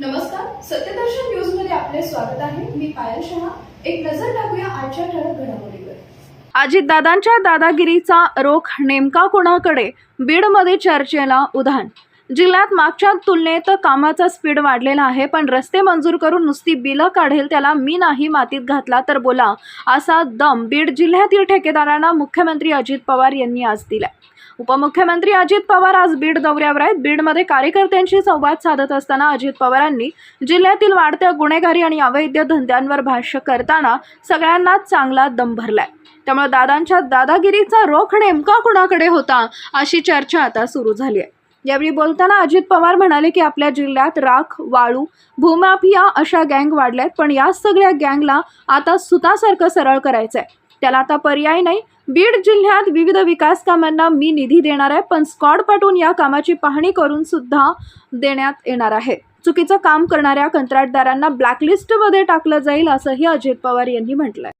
नमस्कार सत्यदर्शन न्यूजमध्ये आपले स्वागत आहे. मी पायल शहा. एक नजर टाकूया आजच्या ठळक घडामोडीवर. अजितदादांच्या दादागिरीचा रोख नेमका कोणाकडे? बीडमध्ये चर्चेला उधाण जिल्ह्यात मागच्या तुलनेत कामाचा स्पीड वाढलेला आहे पण रस्ते मंजूर करून नुसती बिलं काढेल त्याला मी नाही मातीत घातला तर बोला असा दम बीड जिल्ह्यातील ठेकेदारांना मुख्यमंत्री अजित पवार यांनी आज दिलाय. उपमुख्यमंत्री अजित पवार आज बीड दौऱ्यावर आहेत. बीडमध्ये कार्यकर्त्यांशी संवाद साधत असताना अजित पवारांनी जिल्ह्यातील वाढत्या गुन्हेगारी आणि अवैध धंद्यांवर भाष्य करताना सगळ्यांनाच चांगला दम भरलाय. त्यामुळे दादांच्या दादागिरीचा रोख नेमका कुणाकडे होता अशी चर्चा आता सुरू झाली आहे. यावेळी बोलताना अजित पवार म्हणाले की आपल्या जिल्ह्यात राख वाळू भूमाफिया अशा गँग वाढल्यात पण या सगळ्या गँगला आता सुतासारखं सरळ करायचंय. त्याला आता पर्याय नाही. बीड जिल्ह्यात विविध विकास कामांना मी निधी देणार आहे पण स्कॉड पाठवून या कामाची पाहणी करून सुद्धा देण्यात येणार आहे. चुकीचं काम करणाऱ्या कंत्राटदारांना ब्लॅकलिस्टमध्ये टाकलं जाईल असंही अजित पवार यांनी म्हटलंय.